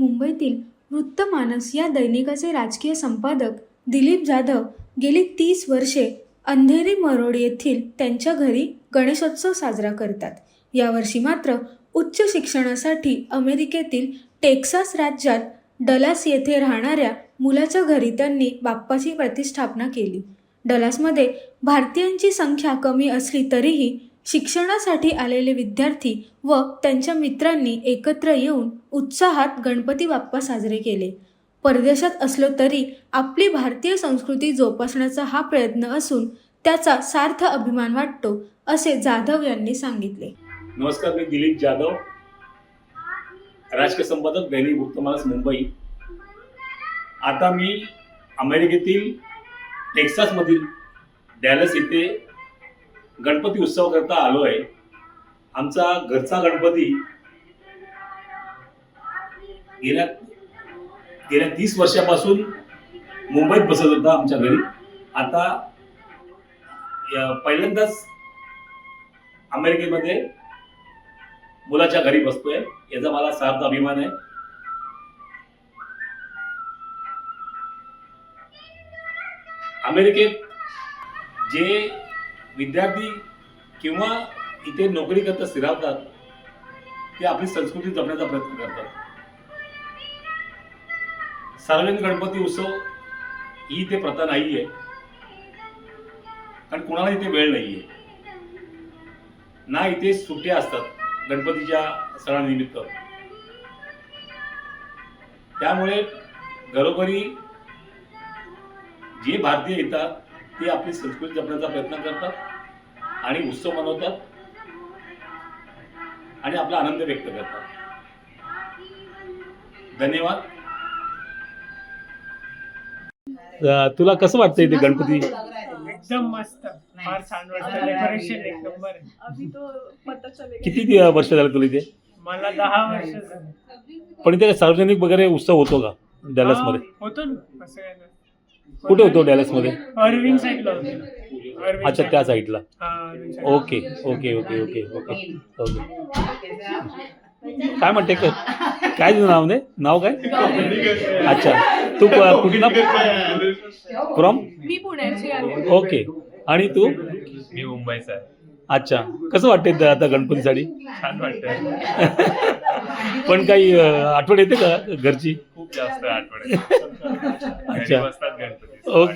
मुंबईतील वृत्तमानस या दैनिकाचे राजकीय संपादक दिलीप जाधव गेली तीस वर्षे अंधेरी मरोड येथील त्यांच्या घरी गणेशोत्सव साजरा करतात. यावर्षी मात्र उच्च शिक्षणासाठी अमेरिकेतील टेक्सास राज्यात डलास येथे राहणाऱ्या मुलाच्या घरी त्यांनी बाप्पाची प्रतिष्ठापना केली. डलासमध्ये भारतीयांची संख्या कमी असली तरीही शिक्षणासाठी आलेले विद्यार्थी व त्यांच्या मित्रांनी एकत्र येऊन उत्साहात गणपती बाप्पा साजरे केले. परदेशात असलो तरी आपली भारतीय संस्कृती जोपासण्याचा हा प्रयत्न असून त्याचा सार्थ अभिमान वाटतो असे जाधव यांनी सांगितले. नमस्कार मी दिलीप जाधव राजकीय संपादक दैनिक वृत्तमानस मुंबई. आता मी अमेरिकेतील टेक्सासमधील डॅलस येथे गणपती उत्सव करता आलो आहे आमचा घरचा गणपती गेल्या गेल्या तीस वर्षापासून मुंबईत बसत होता आमच्या घरी. आता पहिल्यांदाच अमेरिकेमध्ये मुलाच्या घरी बसतोय. याचा मला सार्थ अभिमान आहे. अमेरिकेत जे विद्यार्थी किंवा इथे नोकरी करता स्थिरावतात ते आपली संस्कृती जपण्याचा प्रयत्न करतात. सार्वजनिक गणपती उत्सव ही इथे प्रथा नाही आहे कारण कुणाला इथे वेळ नाही आहे ना इथे सुट्ट्या असतात गणपतीच्या सणानिमित्त. त्यामुळे घरोघरी जे भारतीय येतात ते आपली संस्कृती जपण्याचा प्रयत्न करतात आणि उत्सव मनवतात आणि आपला आनंद व्यक्त करतात. धन्यवाद. तुला कसं वाटतं इथे गणपती? एकदम मस्त. फार छान वाटतं डेकोरेशन एक नंबर तो किती वर्ष झाले तुला इथे? मला दहा वर्ष झाली. पण इथे सार्वजनिक वगैरे उत्सव होतो का? डॅलसमध्ये हा, होतो ना. कसं काय नाही. कुठे होतो डॅलसमध्ये अरविंद साईडला होतो. अच्छा त्या साईडला हा. Okay okay okay okay okay okay काय म्हणते? क- काय तुझं नाव नाही नाव काय? अच्छा तू प- कुठला फ्रॉम मी पुण्याची आहे. ओके आणि तू? मी मुंबईचा आहे. अच्छा कसं वाटते आता गणपतीसाठी? छान वाटतं पण काही आठवण येते का घरची? खूप जास्त आठवण आहे. घरी अच्छा बसतात गणपती. ओके.